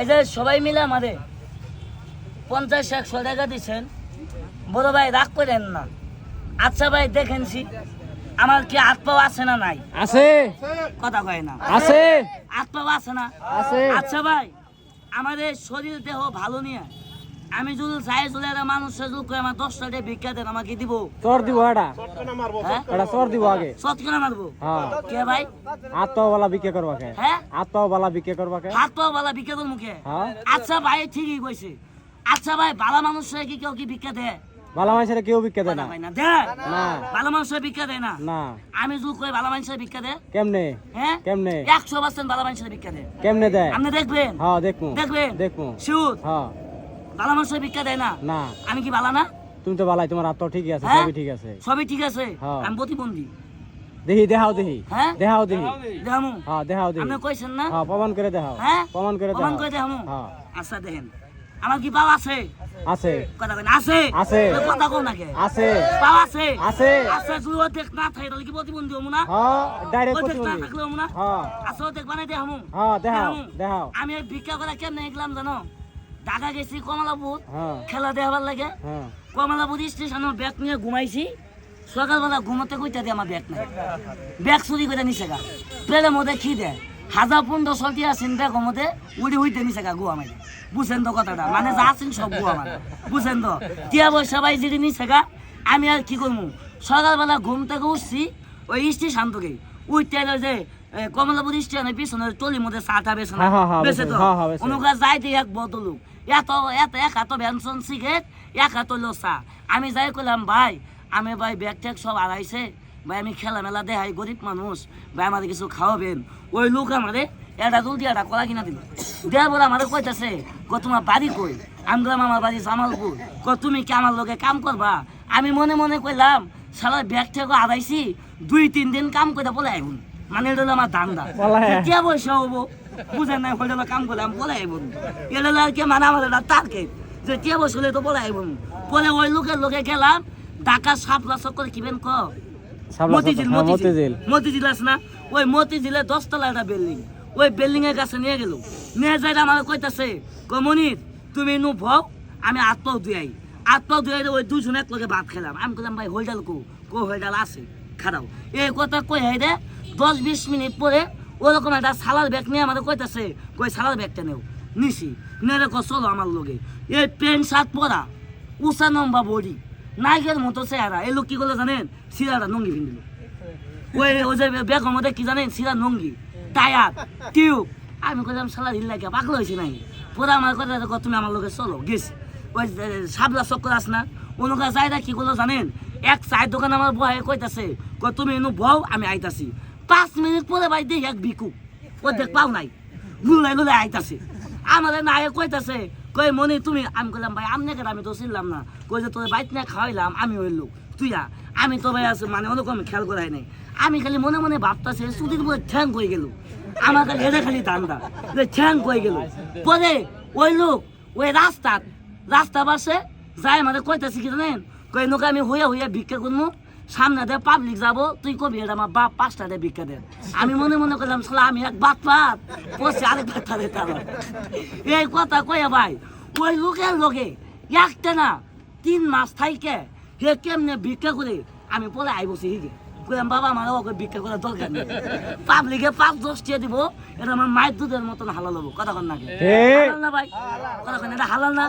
এই যে সবাই মিলে আমাদের পঞ্চাশ একশো টাকা দিচ্ছেন। বড় ভাই রাগ করেন না। আচ্ছা ভাই দেখেনছি আমার কি হাত পাও আছে না নাই? আছে। কথা কয় না। আছে। হাত পাও আছে না? আছে। আচ্ছা ভাই আমাদের শরীর দেহ ভালো নিয়ে আমি যদি চাই চলে মানুষের যদি আমার দশ টাকা ভিক্ষা দেন আমাকে দিব। চর দিব এটা এটা চর দিব আগে। সত করে মারবো? হ্যাঁ। কে ভাই? আত্মাও বালা বিক্রি করবা কে? হ্যাঁ? আত্মাও বালা বিক্রি করবা কে? হাত পাও বালা ভিক্ষা তোর মুখে হ্যাঁ। আচ্ছা ভাই ঠিকই কইছে। আচ্ছা ভাই ভালো মানুষের কি কেউ কি ভিক্ষা দেয়? বালা মানুষের কেউ বিক্রি দেয় না। না ভালো মানুষের ভিক্ষা দেয় না? না। আমি যদি কই ভালো মানুষের ভিক্ষা দেয়। কেমনে? হ্যাঁ? কেমনে? একশো পার্সেন্ট ভালো মানুষের ভিক্ষা দেয়। কেমনে দেয়? আপনি দেখবেন? হ্যাঁ দেখবেন? দেখমু শিউর? হ্যাঁ। ভালো মানুষের ভিক্ষা দেয় না? না। আমি কি ভালো না? তুমি তো বালাই তোমার আত্মা ঠিকই আছে হ্যাঁ? সবই ঠিক আছে। সবই ঠিক আছে? হ্যাঁ। আমি প্রতিবন্ধী। দেখি দেখাও দেখি হ্যাঁ? দেখাও দেখি দেখামু? হ্যাঁ দেখাও দেখি আপনি কইছেন না? হ্যাঁ প্রমাণ করে দেখাও। হ্যাঁ? প্রমাণ করে প্রমাণ দেখাও। করে দেখামু? হ্যাঁ। আচ্ছা দেখেন। আমার কি পাও আছে? আছে। কথা কেন আছে? আছে। কথা কও নাকি আছে। পাও আছে? আছে। আছে যদি ও দেখ না থাকে তাহলে কি প্রতিবন্ধী হমু না? হ্যাঁ ডাইরেক্ট দেখ না প্রতিবন্ধী। থাকলে হমু না? হ্যাঁ। আছে দেখ বানাই দেখামু। হ্যাঁ দেখাও। দেখাও। আমি ভিক্ষা করে কেমনে গেলাম জানো? ঢাকা গেছি কমলাপুর হ্যাঁ। খেলা দেখাবার লাগে। হ্যাঁ। কমলাপুর স্টেশনে ব্যাগ নিয়ে ঘুমাইছি। সকালবেলা ঘুমোতে কইতা দিয়ে আমার ব্যাগ নাই। ব্যাগ চুরি করে নিছে গা। প্লেনের মধ্যে খি দেয় হাজার পনেরো চলতি আছেন ব্যাগ মধ্যে উড়ি উইতে নিছে গা গুয়া মারি বুঝেন তো কথাটা মানে যা আছেন সব গুয়া মারে বুঝেন তো? টিয়া পয়সা পাই যদি নিছে গা আমি আর কি করব সকালবেলা ঘুম থেকে উঠছি ওই স্টেশন থেকে উঠতে এলো যে কমলাপুর স্টেশনের পিছনে টলির মধ্যে চাটা বেছে না হ্যাঁ, হ্যাঁ, হ্যাঁ, বেছে তো। অনুকা যাইতে এক বদলুক এত এত এক হাত ব্যঞ্জন সিগারেট এক হাত চা আমি যাই কইলাম ভাই আমি ভাই ব্যাগ ট্যাগ সব আড়াইছে। ভাই আমি খেলা মেলা দেখাই গরিব মানুষ। ভাই আমাদের কিছু খাওয়াবেন। ওই লোক আমারে এটা জলদি একটা কলা কিনা দিল। দেওয়ার পরে আমাদের কইতাছে ক তোমার বাড়ি কই? আমি আমার বাড়ি জামালপুর। ক তুমি কি আমার লগে কাম করবা? আমি মনে মনে কইলাম সারা ব্যাগ ট্যাগ আড়াইছি দুই তিন দিন কাম করে বলে আইবুন। মানে এটা হলো আমার ধান্দা। পলায়। কে পয়সা হব। বুঝেন না হোটেল কাম করলাম বলে আইব আর কে মানে আমাদের টার্গেট যে কে বসে তো বলে আইব পরে ওই লোকের লোকে গেলাম ঢাকা সাপ রাসক করে কিবেন ক? মতিঝিল হ্যাঁ, মতিঝিল মতিঝিল। মতিঝিল। আছে না? ওই মতিঝিলে দশতলা একটা বিল্ডিং। ওই বিল্ডিং এর কাছে নিয়ে গেল। নিয়ে যাই আমার কইতাছে কমনির তুমি নু ভও আমি আত্মাও দুয়াই। আত্মাও দুয়াই ওই দুজনে এক লগে ভাত খেলাম। আমি কইলাম ভাই হইডাল কো? কো হইডাল আছে? খারাপ এই কথা কই হাই রে দশ বিশ মিনিট পরে ওরকম একটা সালার ব্যাগ নিয়ে আমাদের কইতাছে, কই সালার ব্যাগটা নেও। নিছি। নেরে ক চলো আমার লগে। এই প্যান্ট, শার্ট পরা, উষা নম্বা বডি নায়কের মতো চেহারা। এই লোক কি করল জানেন? সিরাটা নঙ্গি পিন্দিল ওই ওই যে ব্যাগ মধ্যে কি জানেন? সিরা নঙ্গি টায়ার, টিউব। আমি কইলাম সালা হিল লাগে পাগল হয়েছে নাই পরে আমার কথা তুমি আমার লোকে চলো। গেছি। ওই সাবলা চক্কর আস না অনুকা যাইরা কি করল জানেন? এক চায়ের দোকান আমার বহায় কইতাছে কই তুমি এনু বউ, আমি আইতাছি। পাঁচ মিনিট পরে ভাই দেখি এক ভিকু। ও দেখ পাও নাই। লুলাই লুলাই আইতাছে। আমাদের নায়ে কইতাছে কই মনি, তুমি আমি কইলাম, ভাই, আমনে কেন? আমি তো চিনলাম না। কই যে, তোর বাইক না খাওয়াইলাম, আমি ওই লোক। তুই আমি তো ভাই আছে মানে ওরকম খেয়াল করাই নাই। আমি খালি মনে মনে ভাবতাছে সুদিন পরে ঠ্যাং কই গেল? আমার খালি হেরে খালি ধান্দা, যে ঠ্যাং কই গেল? পরে ওই লোক, ওই রাস্তাত রাস্তা পাশে যাই মানে কইতাছি কি জানেন? কই নোকে আমি হইয়া হইয়া ভিক্ষা করব সামনে দে পাবলিক যাব তুই কবি এটা আমার বাপ পাঁচটা দে ভিক্ষা দে আমি মনে মনে করলাম সালা আমি এক বাত পাত পড়ছি আরেক বাচ্চা দে এই কথা কয়ে ভাই ওই লোকের লোকে একটা না তিন মাস থাইকে হে কেমনে ভিক্ষা করে আমি পরে আইবছি হিগে কইলাম বাবা আমার ওকে ভিক্ষা করার দরকার নেই। পাবলিকে পাঁচ দশ টিয়া দিব এটা আমার মায়ের দুধের মতন হালাল হব কথা কন ঠিক। হালাল না ভাই? কথা কন এটা হালাল না?